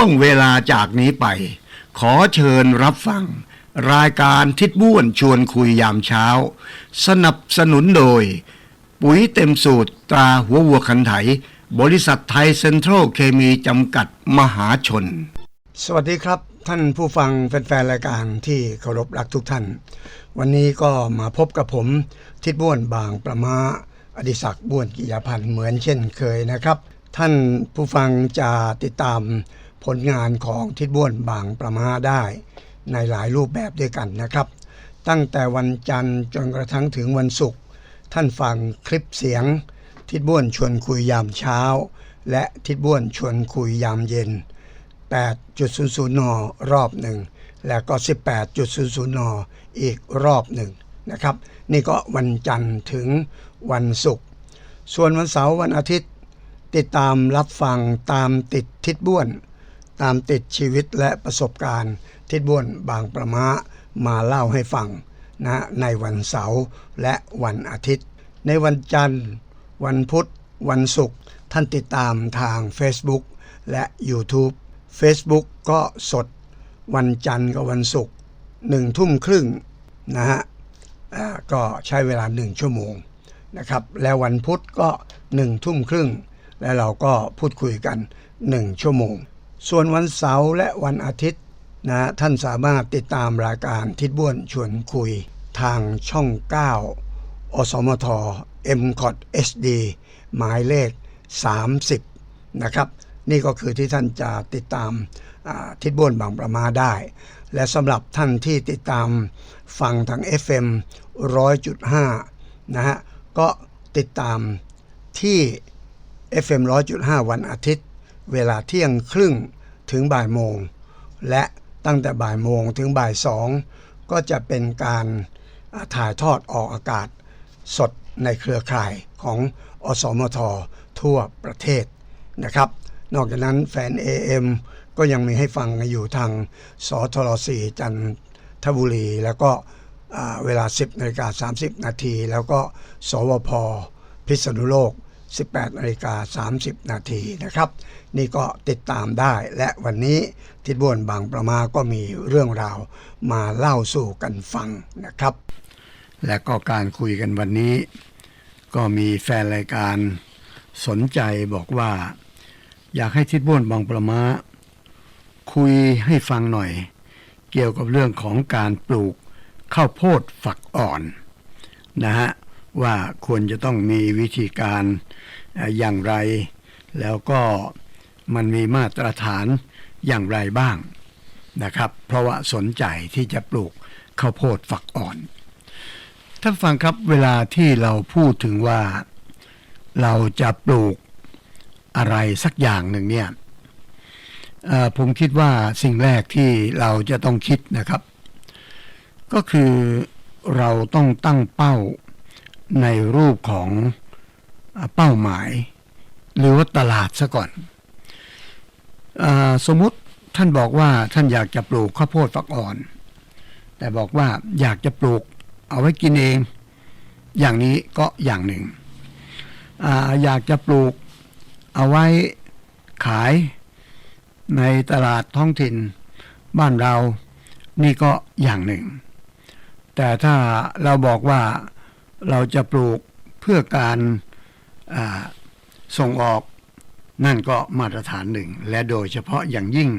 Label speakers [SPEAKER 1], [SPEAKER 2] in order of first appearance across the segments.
[SPEAKER 1] ช่วงเวลาจากนี้ไป ขอเชิญรับฟัง รายการทิศบ้วนชวนคุยยามเช้า สนับสนุนโดย ปุ๋ยเต็มสูตรตราหัววัวคันไถ บริษัทไทยเซ็นทรัลเคมีจำกัดมหาชน สวัสดีครับท่านผู้ฟังแฟนๆรายการที่เคารพรักทุกท่าน วันนี้ก็มาพบกับผมทิศบ้วนบางประมาอดิศักดิ์บ้วนกิยาพันธ์เหมือนเช่นเคยนะครับ ท่านผู้ฟังจะติดตาม ผลงานของทิศบ้วนบางประมาได้ในหลายรูปแบบด้วยกันนะครับ ตั้งแต่วันจันทร์จนกระทั่งถึงวันศุกร์ท่านฟังคลิปเสียง ทิศบ้วนชวนคุยยามเช้า และทิศบ้วนชวนคุยยามเย็น 8.00 น รอบหนึ่ง แล้วก็ 18.00 น อีกรอบหนึ่งนะครับ นี่ก็วันจันทร์ถึงวันศุกร์ส่วนวันเสาร์วันอาทิตย์ ติดตามรับฟังตามติดทิศบ้วน ตามติดชีวิตและประสบการณ์ ทิศบ้วนบางประมามาเล่าให้ฟังนะในวันเสาร์และวันอาทิตย์ ในวันจันทร์ วันพุธ วันศุกร์ท่านติดตามทาง Facebook และ YouTube Facebook ก็สด วันจันทร์กับวันศุกร์หนึ่งทุ่มครึ่งนะฮะก็ใช้เวลาหนึ่งชั่วโมงนะครับ แล้ววันพุธก็หนึ่งทุ่มครึ่ง และเราก็พูดคุยกันหนึ่งชั่วโมง ส่วนวันเสาร์และวันอาทิตย์นะท่านสามารถติดตามรายการทิศบ้วนชวนคุยทางช่อง 9 อสมท m c o t HD หมายเลข 30 นะครับ นี่ก็คือที่ท่านจะติดตามทิศบ้วนบางประมาได้ และสำหรับท่านที่ติดตามฟังทาง FM 100.5 นะฮะ ก็ติดตามที่ FM 100.5 วันอาทิตย์ เวลาเที่ยงครึ่งถึงบ่ายโมง และตั้งแต่บ่ายโมงถึงบ่ายสองก็จะเป็นการถ่ายทอดออกอากาศสดในเครือข่ายของอสมททั่วประเทศนะครับ นอกจากนั้นแฟน AM ก็ยังมีให้ฟังอยู่ทางสทร4จันทบุรี แล้วก็เวลา 10นาฬิกา30 นาที แล้วก็สวพพิษณุโลก 18นาฬิกา30 นาทีนะครับ นี่ก็ติดตามได้และวันนี้ทิศบวนบางประมาก็มีเรื่องราวมาเล่าสู่กันฟังนะครับ และก็การคุยกันวันนี้ ก็มีแฟนรายการสนใจบอกว่า อยากให้ทิศบ้วนบางประมาคุยให้ฟังหน่อย เกี่ยวกับเรื่องของการปลูกข้าวโพดฝักอ่อนนะฮะ ว่าควรจะต้องมีวิธีการอย่างไร แล้วก็มันมีมาตรฐานอย่างไรบ้างนะครับ เพราะว่าสนใจที่จะปลูกข้าวโพดฝักอ่อน ท่านฟังครับเวลาที่เราพูดถึงว่าเราจะปลูกอะไรสักอย่างหนึ่งเนี่ยผมคิดว่าสิ่งแรกที่เราจะต้องคิดนะครับ ก็คือเราต้องตั้งเป้า ในรูปของเป้าหมาย หรือว่าตลาดซะก่อนอสมมุติท่านบอกว่าท่านอยากจะปลูกข้าวโพดฝักอ่อน แต่บอกว่าอยากจะปลูกเอาไว้กินเอง อย่างนี้ก็อย่างหนึ่งออยากจะปลูกเอาไว้ขายในตลาดท้องถิ่นบ้านเรานี่ก็อย่างหนึ่ง แต่ถ้าเราบอกว่า เราจะปลูกเพื่อการาส่งออกนั่นก็มาตรฐานหนึ่ง และโดยเฉพาะอย่างยิ่ง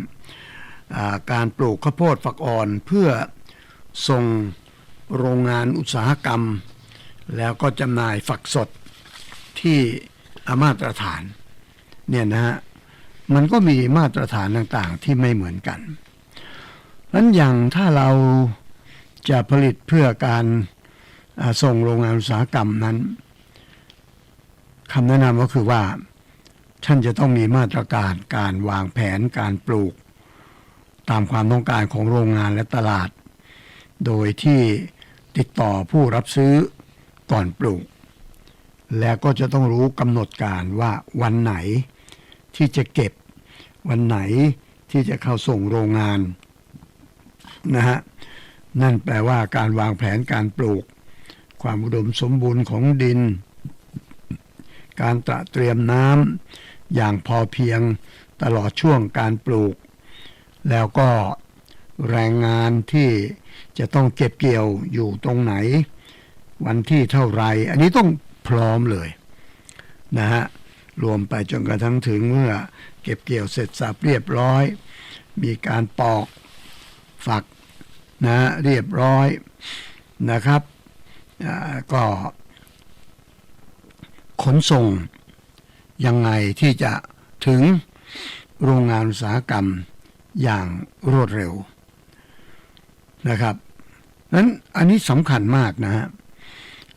[SPEAKER 1] าการปลูกข้าวโพดฝักอ่อนเพื่อส่งโรงงานอุตสาหกรรม แล้วก็จำหน่ายฝักสดที่มาตรฐานเนี่ยนะฮะมันก็มีมาตรฐานต่างๆที่ไม่เหมือนกันนั้นอย่างถ้าเราจะผลิตเพื่อการ ส่งโรงงานอุตสาหกรรมนั้นคำแนะนำก็คือว่าท่านจะต้องมีมาตรการการวางแผนการปลูก ตามความต้องการของโรงงานและตลาด โดยที่ติดต่อผู้รับซื้อก่อนปลูก แล้วก็จะต้องรู้กำหนดการว่าวันไหนที่จะเก็บ วันไหนที่จะเข้าส่งโรงงานนะฮะนั่นแปลว่าการวางแผนการปลูก ความอุดมสมบูรณ์ของดิน การตระเตรียมน้ำอย่างพอเพียงตลอดช่วงการปลูก
[SPEAKER 2] แล้วก็แรงงานที่จะต้องเก็บเกี่ยวอยู่ตรงไหน วันที่เท่าไร อันนี้ต้องพร้อมเลยนะฮะรวมไปจนกระทั่งถึงเมื่อเก็บเกี่ยวเสร็จสับเรียบร้อย มีการปอกฝักนะเรียบร้อยนะครับ ก็ขนส่งยังไงที่จะถึงโรงงานอุตสาหกรรมอย่างรวดเร็วนะครับนั้นอันนี้สำคัญมากนะฮะ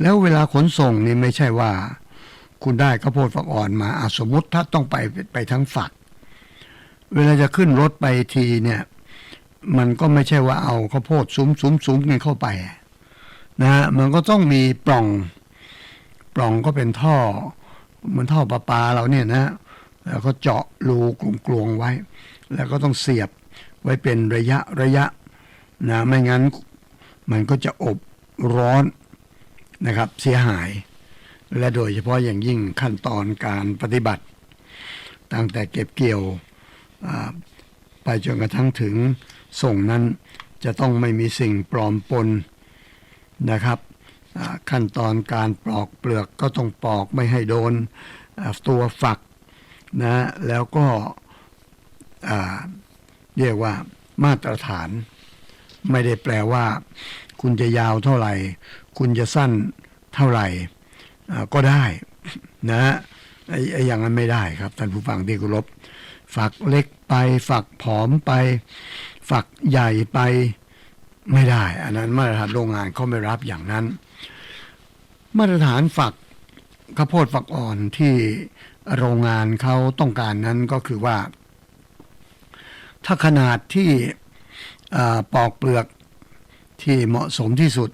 [SPEAKER 2] แล้วเวลาขนส่งนี่ไม่ใช่ว่า คุณได้ข้าวโพดฝักอ่อนมาอสมมติถ้าต้องไปไปทั้งฝัก เวลาจะขึ้นรถไปทีเนี่ย มันก็ไม่ใช่ว่าเอาข้าวโพดซุ้มซุ้มซุ้มกันเข้าไป นะฮะมันก็ต้องมีปล่อง ปล่องก็เป็นท่อ เหมือนท่อประปาเราเนี่ยนะ แล้วก็เจาะรูกลวงๆไว้ แล้วก็ต้องเสียบไว้เป็นระยะระยะนะไม่งั้นมันก็จะอบร้อนนะครับ เสียหาย และโดยเฉพาะอย่างยิ่งขั้นตอนการปฏิบัติ ตั้งแต่เก็บเกี่ยวไปจนกระทั่งถึงส่งนั้นจะต้องไม่มีสิ่งปลอมปน นะครับขั้นตอนการปลอกเปลือกก็ต้องปลอกไม่ให้โดนตัวฝักนะแล้วก็เรียกว่ามาตรฐาน ไม่ได้แปลว่า คุณจะยาวเท่าไหร่ คุณจะสั้นเท่าไหร่ก็ได้นะไอ้ไอ้อย่างนั้นไม่ได้ครับท่านผู้ฟังที่เคารพฝักเล็กไปฝักผอมไป ฝักใหญ่ไป ไม่ได้ อันนั้นมาตรฐานโรงงานเขาไม่รับอย่างนั้น มาตรฐานฝักข้าวโพดฝักอ่อนที่โรงงานเขาต้องการนั้นก็คือว่า ถ้าขนาดที่ปอกเปลือกที่เหมาะสมที่สุด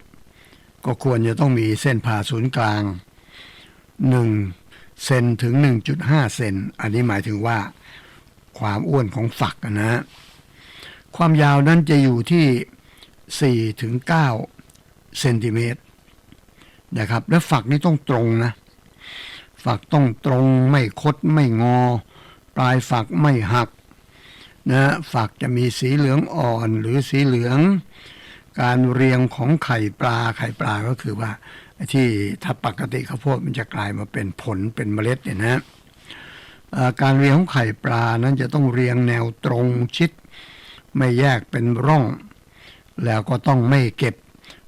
[SPEAKER 2] ก็ควรจะต้องมีเส้นผ่าศูนย์กลาง 1 เซนถึง 1.5 เซนอันนี้หมายถึงว่าความอ้วนของฝักนะ ความยาวนั้นจะอยู่ที่ 4ถึง9เซนติเมตรนะครับ และฝักนี่ต้องตรงนะ ฝักต้องตรงไม่คดไม่งอ ปลายฝักไม่หักนะฝักจะมีสีเหลืองอ่อนหรือสีเหลือง การเรียงของไข่ปลาไข่ปลาก็คือว่า ที่ถ้าปกติข้าวโพดมันจะกลายมาเป็นผลเป็นเมล็ดเนี่ยนะการเรียงของไข่ปลานั้นจะต้องเรียงแนวตรงชิด ไม่แยกเป็นร่อง แล้วก็ต้องไม่เก็บ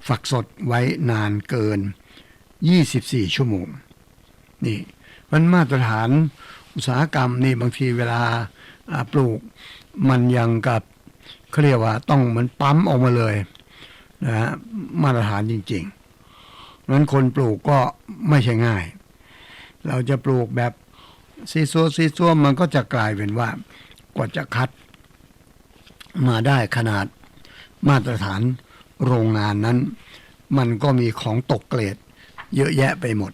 [SPEAKER 2] ฝักสดไว้นานเกิน 24 ชั่วโมง นี่มันมาตรฐานอุตสาหกรรมนี่บางทีเวลาปลูกมันยังกับเขาเรียกว่าต้องเหมันปั๊มออกมาเลยนะฮะมาตรฐานจริงๆนั้นคนปลูกก็ไม่ใช่ง่าย เราจะปลูกแบบซีซัวซีซัวมันก็จะกลายเป็นว่ากว่าจะคัด มาได้ขนาด มาตรฐานโรงงานนั้น มันก็มีของตกเกรดเยอะแยะไปหมด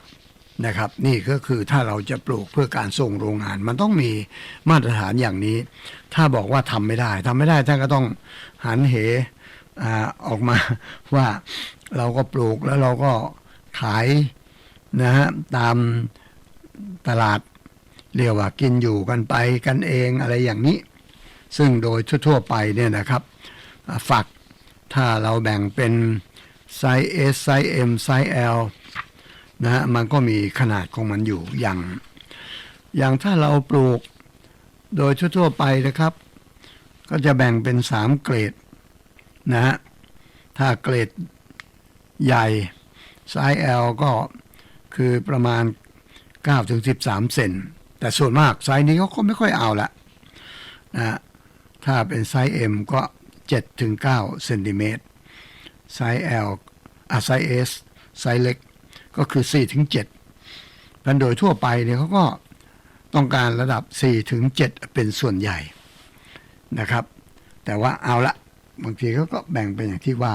[SPEAKER 2] นะครับ นี่ก็คือถ้าเราจะปลูกเพื่อการส่งโรงงาน มันต้องมีมาตรฐานอย่างนี้ ถ้าบอกว่าทำไม่ได้ทำไม่ได้ท่านก็ต้องหันเหอออกมาว่าเราก็ปลูกแล้วเราก็ขายนะฮะตามตลาดเรียกว่ากินอยู่กันไปกันเองอะไรอย่างนี้ ซึ่งโดยทั่วๆไปเนี่ยนะครับอ่าฝัก ถ้าเราแบ่งเป็นไซส์ S ไซส์ M ไซส์ L นะฮะมันก็มีขนาดของมันอยู่อย่าง อย่างถ้าเราปลูกโดยทั่วๆไปนะครับ ก็จะแบ่งเป็น 3 เกรดนะฮะถ้าเกรดใหญ่ไซส์ L ก็คือประมาณ 9-13 เซนแต่ส่วนมากไซส์นี้เขาก็ไม่ค่อยเอาละนะฮะถ้าเป็นไซส์ M ก็ 7ถึง9เซนติเมตรไซส์ L อะไซส์ S ไซส์เล็กก็คือ4ถึง7พันโดยทั่วไปเนี่ยเขาก็ต้องการระดับ4ถึง7เป็นส่วนใหญ่นะครับ แต่ว่าเอาละบางทีเขาก็แบ่งเป็นอย่างที่ว่า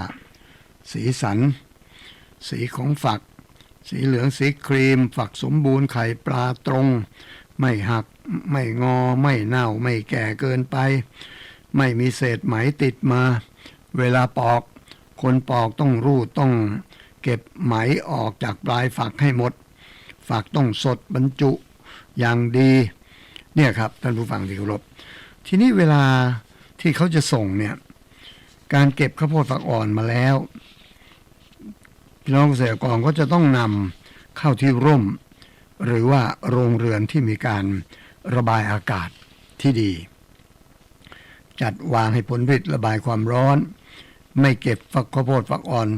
[SPEAKER 2] สีสัน สีของฝัก สีเหลืองสีครีม ฝักสมบูรณ์ไข่ปลาตรง ไม่หัก ไม่งอ ไม่เน่า ไม่แก่เกินไป ไม่มีเศษไหมติดมา เวลาปอก คนปอกต้องรูดต้อง เก็บไหมออกจากปลายฝักให้หมด ฝักต้องสดบรรจุอย่างดี เนี่ยครับท่านผู้ฟังที่เคารพทีนี้เวลาที่เขาจะส่งเนี่ย การเก็บข้าวโพดฝักอ่อนมาแล้วพี่น้องเกษตรกรก็จะต้องนำเข้าที่ร่ม หรือว่าโรงเรือนที่มีการระบายอากาศที่ดี จัดวางให้ผลผลิตระบายความร้อน ไม่เก็บฝักข้าวโพดฝักอ่อน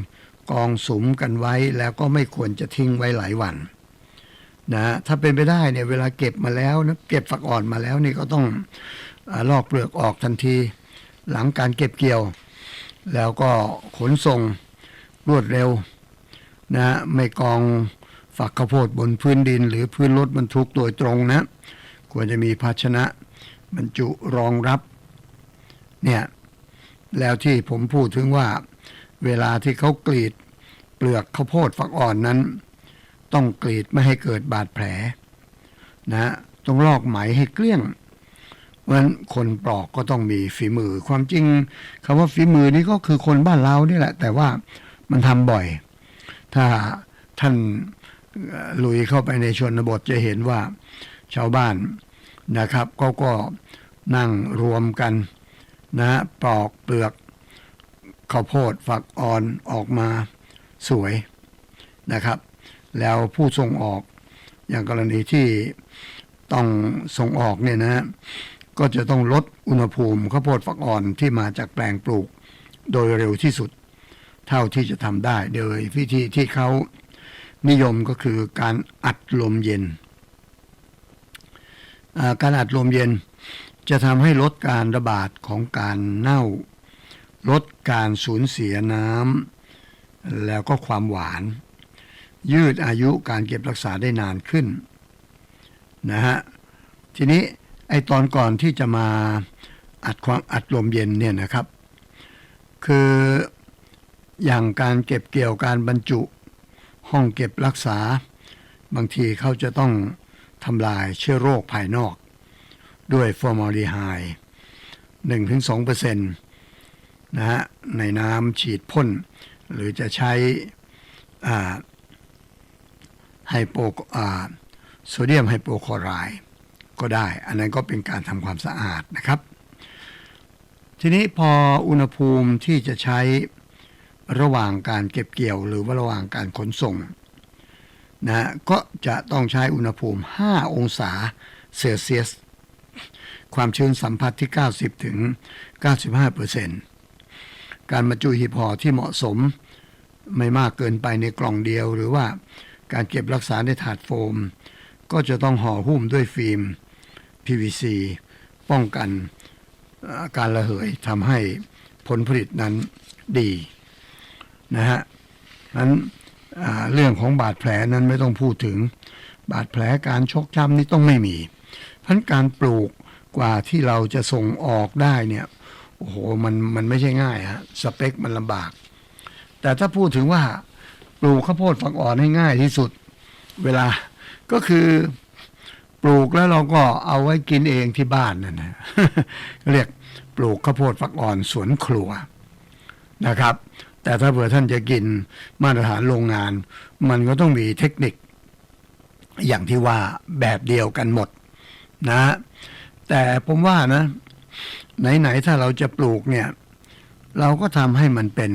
[SPEAKER 2] กองสุมกันไว้แล้วก็ไม่ควรจะทิ้งไว้หลายวันนะถ้าเป็นไปได้เนี่ยเวลาเก็บมาแล้วนะเก็บฝักอ่อนมาแล้วนี่ก็ต้องอลอกเปลือกออกทันที หลังการเก็บเกี่ยว แล้วก็ขนส่งรวดเร็วนะไม่กองฝักข้าวโพดบนพื้นดิน หรือพื้นรถบรรทุกโดยตรงนะ ควรจะมีภาชนะบรรจุรองรับ เนี่ยแล้วที่ผมพูดถึงว่า เวลาที่เขากรีด เปลือกข้าวโพดฝักอ่อนนั้น ต้องกรีดไม่ให้เกิดบาดแผล นะต้องลอกไหมให้เกลี้ยงเพราะฉะนั้นคนปลอกก็ต้องมีฝีมือ ความจริงคำว่าฝีมือนี่ก็คือคนบ้านเรานี่แหละ แต่ว่ามันทำบ่อย ถ้าท่านลุยเข้าไปในชนบทจะเห็นว่าชาวบ้านนะครับเขาก็นั่งรวมกัน นะปลอกเปลือกข้าวโพดฝักอ่อนออกมาสวยนะครับ แล้วผู้ส่งออกอย่างกรณีที่ต้องส่งออกเนี่ยนะก็จะต้องลดอุณหภูมิข้าวโพดฝักอ่อนที่มาจากแปลงปลูก โดยเร็วที่สุด เท่าที่จะทำได้โดยวิธีที่เขานิยมก็คือการอัดลมเย็น การอัดลมเย็น จะทำให้ลดการระบาดของการเน่า ลดการสูญเสียน้ำแล้วก็ความหวาน ยืดอายุการเก็บรักษาได้นานขึ้นนะฮะทีนี้ไอตอนก่อนที่จะมาอัดความอัดลมเย็นเนี่ยนะครับ คืออย่างการเก็บเกี่ยวการบรรจุ ห้องเก็บรักษา บางทีเขาจะต้องทำลายเชื้อโรคภายนอก ด้วยฟอร์มาลดีไฮด์1-2%นะฮะในน้ำฉีดพ่น หรือจะใช้ไฮโปโซเดียมไฮโปคลอไรด์ก็ได้ อันนั้นก็เป็นการทำความสะอาดนะครับ ทีนี้พออุณหภูมิที่จะใช้ระหว่างการเก็บเกี่ยว หรือว่าระหว่างการขนส่งนะก็จะต้องใช้อุณหภูมิ 5 องศาเซลเซียส ความชื้นสัมผัสที่ 90 ถึง 95เปอร์เซ็นต์การบรรจุหีบห่อที่เหมาะสมไม่มากเกินไปในกล่องเดียว หรือว่าการเก็บรักษาในถาดโฟม ก็จะต้องห่อหุ้มด้วยฟิล์ม PVC ป้องกันการระเหยทำให้ผลผลิตนั้นดีนะฮะนั้นเรื่องของบาดแผลนั้นไม่ต้องพูดถึง บาดแผลการชกช้ำนี่ต้องไม่มีเพราะฉะนั้นการปลูก กว่าที่เราจะส่งออกได้เนี่ยโอ้โหมันมันไม่ใช่ง่ายฮะสเปคมันลำบาก แต่ถ้าพูดถึงว่าปลูกข้าวโพดฝักอ่อนให้ง่ายที่สุด เวลาก็คือปลูกแล้วเราก็เอาไว้กินเองที่บ้านนั่นนะเรียกปลูกข้าวโพดฝักอ่อนสวนครัวนะครับ แต่ถ้าเผื่อท่านจะกินมาตรฐานโรงงาน มันก็ต้องมีเทคนิค อย่างที่ว่าแบบเดียวกันหมดนะ แต่ผมว่านะ ไหน ๆ ถ้าเราจะปลูกเนี่ย เราก็ทำให้มันเป็น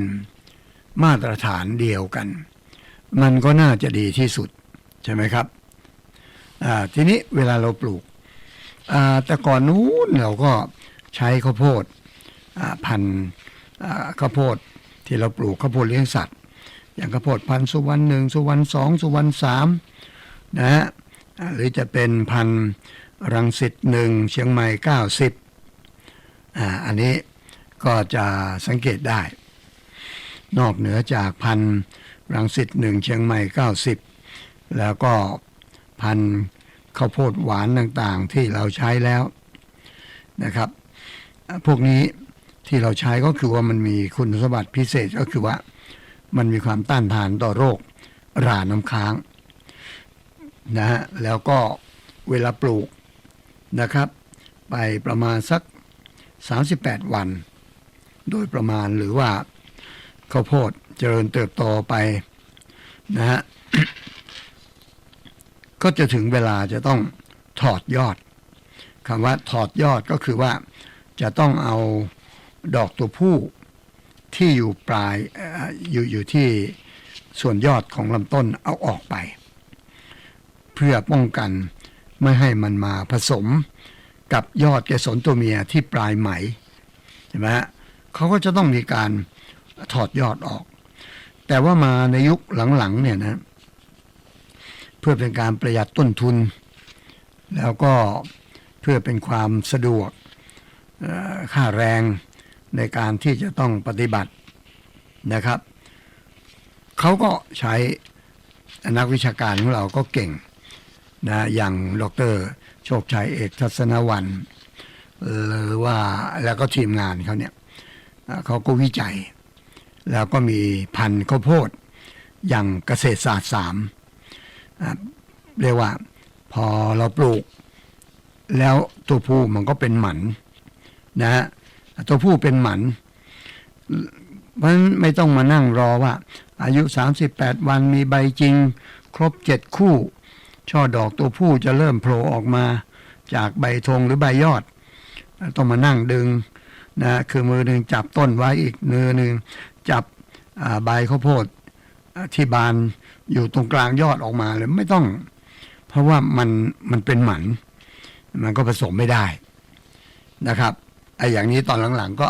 [SPEAKER 2] มาตรฐานเดียวกัน มันก็น่าจะดีที่สุด ใช่ไหมครับ ทีนี้เวลาเราปลูก แต่ก่อนนู้นเราก็ใช้ข้าวโพดพันข้าวโพดที่เราปลูกข้าวโพดเลี้ยงสัตว์ อย่างข้าวโพดพันสุวรรณหนึ่งสุวรรณสองสุวรรณสามนะฮะหรือจะเป็นพันธุ รังสิตหนึ่งเชียงใหม่เก้าสิบอ่าอันนี้ก็จะสังเกตได้ นอกเหนือจากพันธุ์รังสิตหนึ่งเชียงใหม่เก้าสิบแล้วก็พันธุ์ข้าวโพดหวานต่างๆที่เราใช้แล้วนะครับ พวกนี้ที่เราใช้ก็คือว่ามันมีคุณสมบัติพิเศษก็คือว่ามันมีความต้านทานต่อโรคราน้ำค้างนะฮะแล้วก็เวลาปลูก นะครับ ไปประมาณสัก 38 วัน โดยประมาณหรือว่าข้าวโพดเจริญเติบโตไปนะฮะก็จะถึงเวลาจะต้องถอดยอดคำว่าถอดยอดก็คือว่าจะต้องเอาดอกตัวผู้ที่อยู่ปลายออยู่อยู่ที่ส่วนยอดของลำต้นเอาออกไป เพื่อป้องกัน ไม่ให้มันมาผสมกับยอดเกสรตัวเมียที่ปลายไหมใช่ไหมฮะเขาก็จะต้องมีการถอดยอดออก แต่ว่ามาในยุคหลังๆเนี่ยนะเพื่อเป็นการประหยัดต้นทุน แล้วก็เพื่อเป็นความสะดวกค่าแรงในการที่จะต้องปฏิบัตินะครับ เขาก็ใช้นักวิชาการของเราก็เก่ง นะอย่างดรโชคชัยเอกทัศนวันหรือว่าแล้วก็ทีมงานเขาเนี่ยเขาก็วิจัย แล้วก็มีพันธุ์ข้าวโพดอย่างเกษตรศาสตร์สามเรียกว่าพอเราปลูก แล้วตัวผู้มันก็เป็นหมันนะฮะตัวผู้เป็นหมันเพราะฉะนั้นไม่ต้องมานั่งรอว่า อายุ 38 วันมีใบจริง ครบ7คู่ ช่อดอกตัวผู้จะเริ่มโผล่ออกมา จากใบธงหรือใบยอด ต้องมานั่งดึงนะคือมือหนึ่งจับต้นไว้อีกมือหนึ่งจับใบข้าวโพดอ่าที่บานอยู่ตรงกลางยอดออกมาเลยไม่ต้อง เพราะว่ามันมันเป็นหมัน มันก็ผสมไม่ได้นะครับไอ้อย่างนี้ตอนหลังๆก็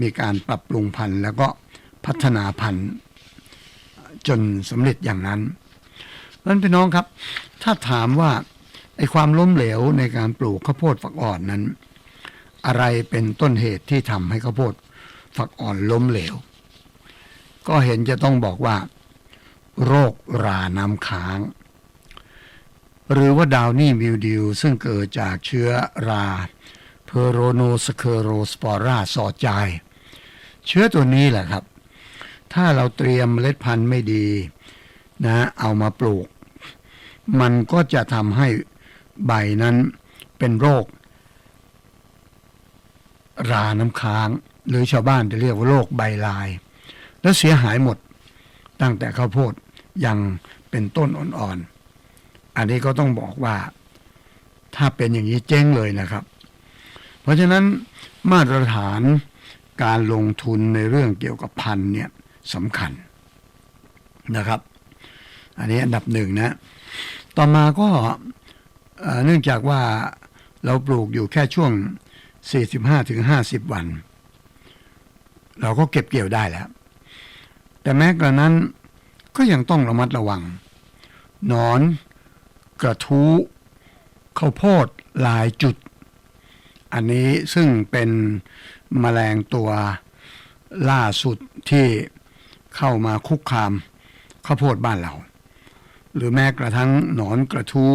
[SPEAKER 2] มีการปรับปรุงพันธุ์แล้วก็พัฒนาพันธุ์จนสำเร็จอย่างนั้นนั้นพี่น้องครับ ถ้าถามว่าไอ้ความล้มเหลวในการปลูกข้าวโพดฝักอ่อนนั้น อะไรเป็นต้นเหตุที่ทำให้ข้าวโพดฝักอ่อนล้มเหลว ก็เห็นจะต้องบอกว่า โรคราน้ำค้าง หรือว่าดาวนี่มิวดิวซึ่งเกิดจากเชื้อราเพโรโนสเคโรสปอราสอดจายเชื้อตัวนี้แหละครับ ถ้าเราเตรียมเมล็ดพันธุ์ไม่ดีนะเอามาปลูก มันก็จะทำให้ใบนั้นเป็นโรค ราน้ำค้าง หรือชาวบ้านจะเรียกว่าโรคใบลาย แล้วเสียหายหมดตั้งแต่ข้าวโพดยังเป็นต้นอ่อนๆ อันนี้ก็ต้องบอกว่า ถ้าเป็นอย่างนี้เจ๊งเลยนะครับ เพราะฉะนั้นมาตรฐานการลงทุนในเรื่องเกี่ยวกับพันธุ์เนี่ยสำคัญนะครับ อันนี้อันดับหนึ่งนะ ต่อมาก็เนื่องจากว่าเราปลูกอยู่แค่ช่วง 45-50 วัน เราก็เก็บเกี่ยวได้แล้ว แต่แม้กระนั้นก็ยังต้องระมัดระวัง นอน กระทู้ข้าวโพดลายจุด อันนี้ซึ่งเป็นแมลงตัวล่าสุดที่เข้ามาคุกคามข้าวโพดบ้านเรา หรือแม้กระทั่งหนอนกระทู้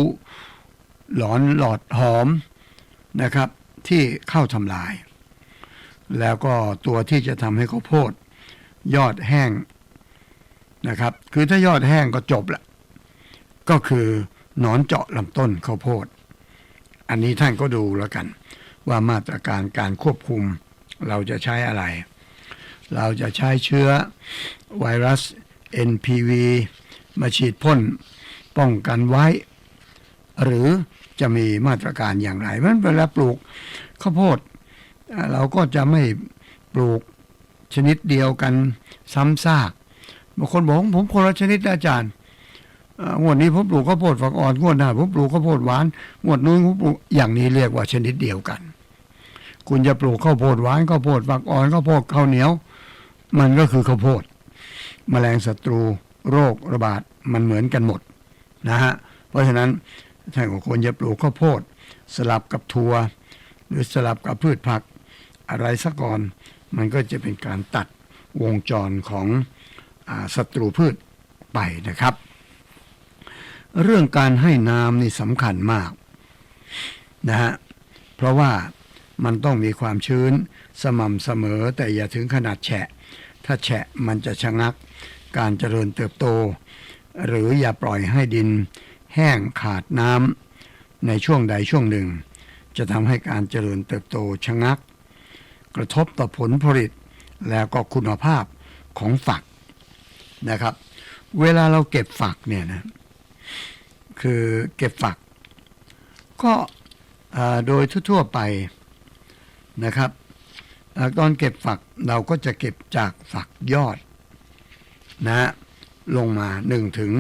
[SPEAKER 2] หลอนหลอดหอมนะครับ ที่เข้าทำลาย แล้วก็ตัวที่จะทำให้ข้าวโพด ยอดแห้งนะครับ คือถ้ายอดแห้งก็จบละก็คือหนอนเจาะลำต้นข้าวโพด อันนี้ท่านก็ดูแล้วกัน ว่ามาตรการการควบคุมเราจะใช้อะไร เราจะใช้เชื้อไวรัส NPV มาฉีดพ่นป้องกันไว้ หรือจะมีมาตรการอย่างไรเพราะฉะนั้นเวลาปลูกข้าวโพดเราก็จะไม่ปลูกชนิดเดียวกันซ้ำซากบางคนบอกผมคนละชนิดอาจารย์งวดนี้ผมปลูกข้าวโพดฝักอ่อนงวดหน้าผมปลูกข้าวโพดหวานงวดนู้นผมปลูกอย่างนี้เรียกว่าชนิดเดียวกัน คุณจะปลูกข้าวโพดหวานข้าวโพดฝักอ่อนข้าวโพดข้าวเหนียว มันก็คือข้าวโพด แมลงศัตรู โรคระบาดมันเหมือนกันหมดนะฮะเพราะฉะนั้นท่านก็ควรจะปลูกข้าวโพด สลับกับถั่วหรือสลับกับพืชผักอะไรสักก่อน มันก็จะเป็นการตัดวงจรของศัตรูพืชไปนะครับ เรื่องการให้น้ำนี่สำคัญมากนะฮะเพราะว่ามันต้องมีความชื้นสม่ำเสมอแต่อย่าถึงขนาดแฉะ ถ้าแฉะมันจะชะงัก การเจริญเติบโต หรืออย่าปล่อยให้ดิน แห้งขาดน้ำในช่วงใดช่วงหนึ่ง จะทำให้การเจริญเติบโตชะงัก กระทบต่อผลผลิตแล้วก็คุณภาพของฝักนะครับ เวลาเราเก็บฝักเนี่ยนะคือเก็บฝัก ก็โดยทั่วๆไปนะครับอตอนเก็บฝักเราก็จะเก็บจากฝักยอด นะฮะลงมาหนึ่งถึง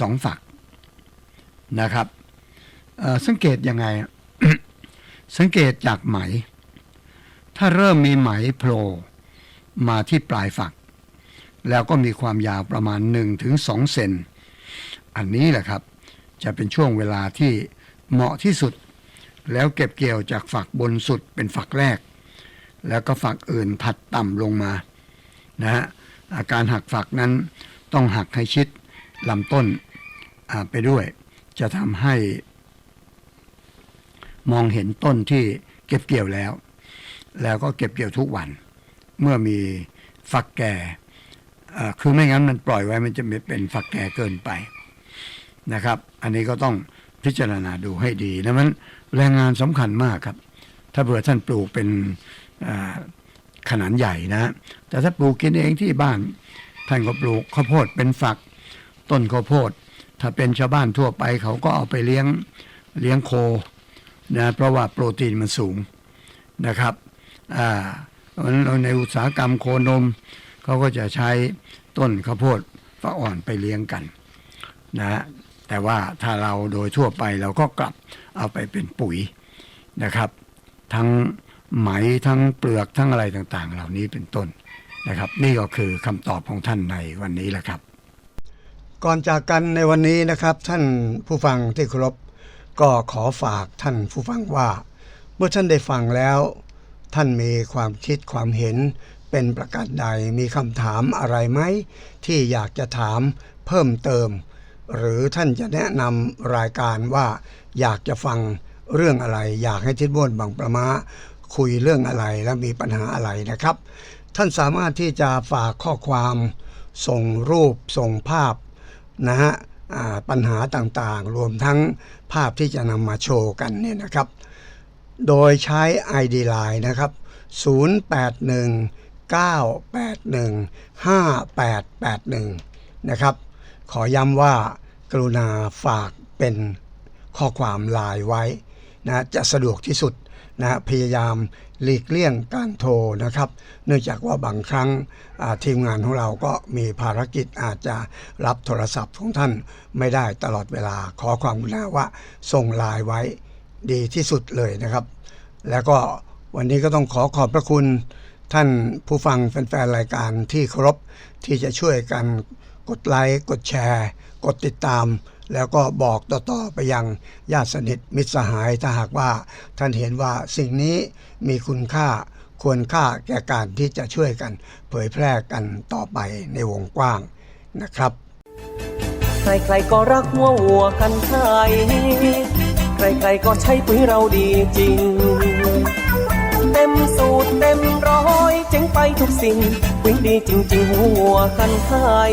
[SPEAKER 2] สองฝักนะครับสังเกตยังไง สังเกตจากไหม ถ้าเริ่มมีไหมโผล่มาที่ปลายฝัก แล้วก็มีความยาวประมาณ1ถึง2เซนอันนี้แหละครับ จะเป็นช่วงเวลาที่เหมาะที่สุด แล้วเก็บเกี่ยวจากฝักบนสุดเป็นฝักแรก แล้วก็ฝักอื่นถัดต่ำลงมานะฮะ อาการหักฝักนั้นต้องหักให้ชิดลำต้นไปด้วย จะทำให้มองเห็นต้นที่เก็บเกี่ยวแล้ว แล้วก็เก็บเกี่ยวทุกวัน เมื่อมีฝักแก่คือไม่งั้นมันปล่อยไว้มันจะเป็นฝักแก่เกินไปนะครับ อันนี้ก็ต้องพิจารณาดูให้ดีนะมันแรงงานสำคัญมากครับ ถ้าเผื่อท่านปลูกเป็น ขนาดใหญ่นะ แต่ถ้าปลูกกินเองที่บ้านท่านก็ปลูกข้าวโพดเป็นฝัก ต้นข้าวโพด ถ้าเป็นชาวบ้านทั่วไปเขาก็เอาไปเลี้ยงเลี้ยงโคนะเพราะว่าโปรตีนมันสูงนะครับอ่าเพราะฉะนั้นเราในอุตสาหกรรมโคนมเขาก็จะใช้ต้นข้าวโพดฝักอ่อนไปเลี้ยงกันนะแต่ว่าถ้าเราโดยทั่วไปเราก็กลับเอาไปเป็นปุ๋ยนะครับ ทั้ง ไหมทั้งเปลือกทั้งอะไรต่างๆ เหล่านี้เป็นต้นนะครับ นี่ก็คือคำตอบของท่านในวันนี้แหละครับ
[SPEAKER 1] ก่อนจากกันในวันนี้นะครับ ท่านผู้ฟังที่เคารพก็ขอฝากท่านผู้ฟังว่า เมื่อท่านได้ฟังแล้ว ท่านมีความคิดความเห็นเป็นประการใดมีคำถามอะไรไหมที่อยากจะถามเพิ่มเติม หรือท่านจะแนะนำรายการว่าอยากจะฟังเรื่องอะไร อยากให้ทิศบ้วนบางประมา คุยเรื่องอะไรและมีปัญหาอะไรนะครับ ท่านสามารถที่จะฝากข้อความส่งรูปส่งภาพนะฮะปัญหาต่างๆ รวมทั้งภาพที่จะนำมาโชว์กันเนี่ยนะครับ โดยใช้ ID Line นะครับ 0819815881 นะครับ ขอย้ำว่ากรุณาฝากเป็นข้อความลน์ไว้นะจะสะดวกที่สุด นะพยายามหลีกเลี่ยงการโทรนะครับ เนื่องจากว่าบางครั้งทีมงานของเราก็มีภารกิจอาจจะรับโทรศัพท์ของท่านไม่ได้ตลอดเวลาขอความกรุณาว่าส่งไลน์ไว้ดีที่สุดเลยนะครับ แล้วก็วันนี้ก็ต้องขอขอบพระคุณท่านผู้ฟังแฟนๆรายการที่เคารพที่จะช่วยกันกดไลค์กดแชร์ กดติดตาม แล้วก็บอกต่อๆไปยังญาติสนิทมิตรสหายถ้าหากว่าท่านเห็นว่าสิ่งนี้มีคุณค่าควรค่าแก่การที่จะช่วยกัน เผยแพร่กันต่อไปในวงกว้างนะครับ
[SPEAKER 3] ใครๆก็รักหัววัวกันไทยใครๆก็ใช้ปุ๋ยเราดีจริง เต็มสูตรเต็มร้อยเจ๋งไปทุกสิ่ง ปุ๋ยดีจริงๆหัวกันไทย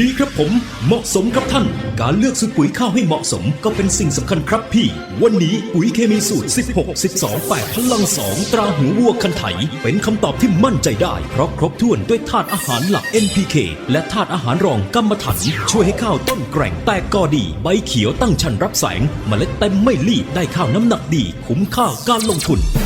[SPEAKER 4] ดีครับผมเหมาะสมครับท่าน การเลือกซื้อปุ๋ยข้าวให้เหมาะสมก็เป็นสิ่งสำคัญครับพี่ วันนี้ปุ๋ยเคมีสูตร 16 12 8พลัง2ตราหูวัวคันไถ เป็นคำตอบที่มั่นใจได้ เพราะครบถ้วนด้วยธาตุอาหารหลัก NPK และธาตุอาหารรองกัมมถัน ช่วยให้ข้าวต้นแกร่งแตกกอดี ใบเขียวตั้งชันรับแสงเมล็ดเต็มไม่รีบได้ข้าวน้ำหนักดี คุ้มค่าการลงทุน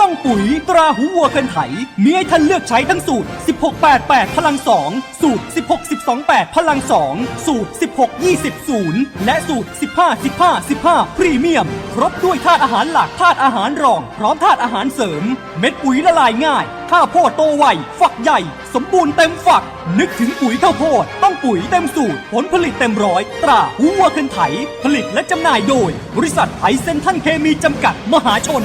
[SPEAKER 5] ต้องปุ๋ย ตราหูวัวคันไถมีให้ท่านเลือกใช้ทั้งสูตร 1688 พลัง 2 สูตร 16 12 8 พลัง 2 สูตร 16 20 0 และสูตร 15 15 15 พรีเมียม ครบด้วยธาตุอาหารหลักธาตุอาหารรอง พร้อมธาตุอาหารเสริม เม็ดปุ๋ยละลายง่ายข้าวโพดโตไวฝักใหญ่ สมบูรณ์เต็มฝัก นึกถึงปุ๋ยข้าวโพด ต้องปุ๋ยเต็มสูตร ผลผลิตเต็มร้อย ตราหูวัวคันไถ ผลิตและจำหน่ายโดย บริษัทไทยเซนทันเคมีจำกัดมหาชน